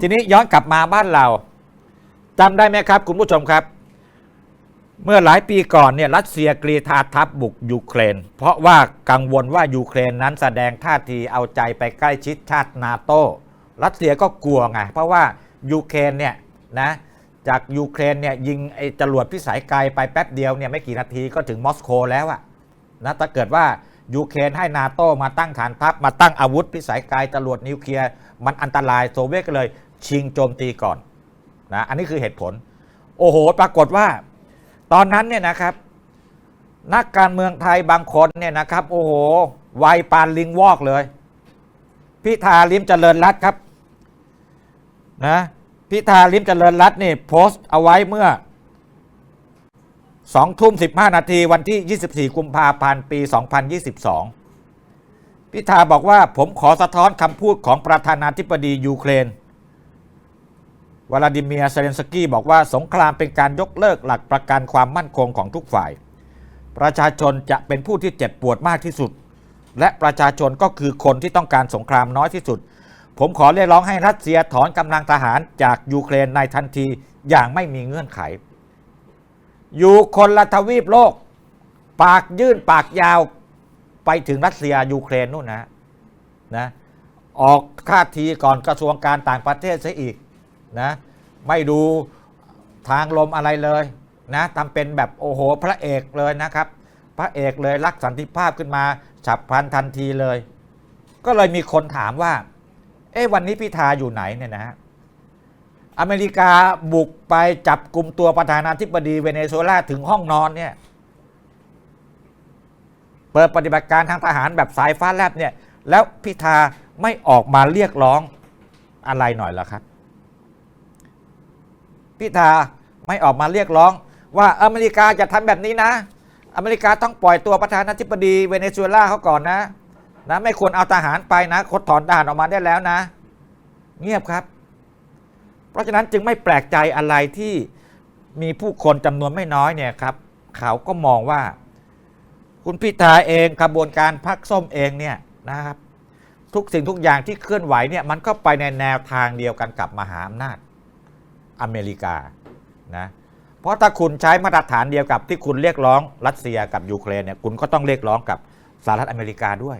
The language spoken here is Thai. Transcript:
ทีนี้ย้อนกลับมาบ้านเราจำได้ไหมครับ คุณผู้ชมครับ เมื่อหลายปีก่อนเนี่ยรัสเซียกรีธาทัพบุกยูเครน เพราะว่ากังวลว่ายูเครนนั้นแสดงท่าทีเอาใจไปใกล้ชิดชาตินาโตรัสเซียก็กลัวไงเพราะว่ายูเครนเนี่ยนะจากยูเครนเนี่ยยิงไอ้จรวดพิสัยไกลไปแป๊บเดียวเนี่ยไม่กี่นาทีก็ถึงมอสโกแล้วอะนะถ้าเกิดว่ายูเครนให้นาโตมาตั้งฐานทัพมาตั้งอาวุธพิสัยไกลจรวดนิวเคลียร์มันอันตรายโซเวียตก็เลย ชิงโจมตีก่อนนะอันนี้คือเหตุผล โอ้โห ปรากฏว่า ตอนนั้นเนี่ยนะครับ นักการเมืองไทยบางคนเนี่ยนะครับ โอ้โหวัยปานลิงวอกเลยพิธาลิมเจริญรัตครับนะพิธาลิมเจริญรัตน์นี่โพสต์เอาไว้เมื่อ2ทุ่ม15 นาทีวันที่ 24 กุมภาพันธ์ปี 2022 พิธาบอกว่าผมขอสะท้อนคำพูดของประธานาธิบดียูเครน วลาดิเมียร์เซเลนสกี้บอกว่าสงครามเป็นการยกเลิกหลักประกันความมั่นคงของทุกฝ่าย ประชาชนจะเป็นผู้ที่เจ็บปวดมากที่สุด และประชาชนก็คือคนที่ต้องการสงครามน้อยที่สุด ผมขอเรียกร้องให้รัสเซียถอนกำลังทหารจากยูเครนในทันทีอย่างไม่มีเงื่อนไข อยู่คนละทวีปโลก ปากยื่นปากยาวไปถึงรัสเซียยูเครนนู่นนะนะออกท่าทีก่อนกระทรวงการต่างประเทศซะอีก นะไม่ดูทางลมอะไรเลยนะทำเป็นแบบโอ้โหพระเอกเลยนะครับ พระเอกเลยรักสันติภาพขึ้นมาฉับพลันทันทีเลย ก็เลยมีคนถามว่า เอ๊ะวันนี้พิธาอยู่ไหนเนี่ยนะฮะอเมริกาบุกไปจับกลุ่มตัวประธานาธิบดีเวเนซุเอลาถึงห้องนอนเนี่ยเปิดปฏิบัติการทางทหารแบบสายฟ้าแลบเนี่ยแล้วพิธาไม่ออกมาเรียกร้องอะไรหน่อยหรอครับ พิธาไม่ออกมาเรียกร้อง ว่าอเมริกาจะทำแบบนี้นะ อเมริกาต้องปล่อยตัวประธานาธิบดีเวเนซุเอลาเขาก่อนนะนะไม่ควรเอาทหารไปนะคดถอนทหารออกมาได้แล้วนะ เงียบครับ เพราะฉะนั้นจึงไม่แปลกใจอะไรที่มีผู้คนจำนวนไม่น้อยเนี่ยครับเขาก็มองว่า คุณพิธาเองขบวนการพักส้มเองเนี่ยนะครับ ทุกสิ่งทุกอย่างที่เคลื่อนไหวเนี่ยมันก็ไปในแนวทางเดียวกันกับมหาอำนาจ อเมริกานะเพราะถ้าคุณใช้มาตรฐานเดียวกับที่คุณเรียกร้องรัสเซียกับยูเครนเนี่ยคุณก็ต้องเรียกร้องกับสหรัฐอเมริกาด้วย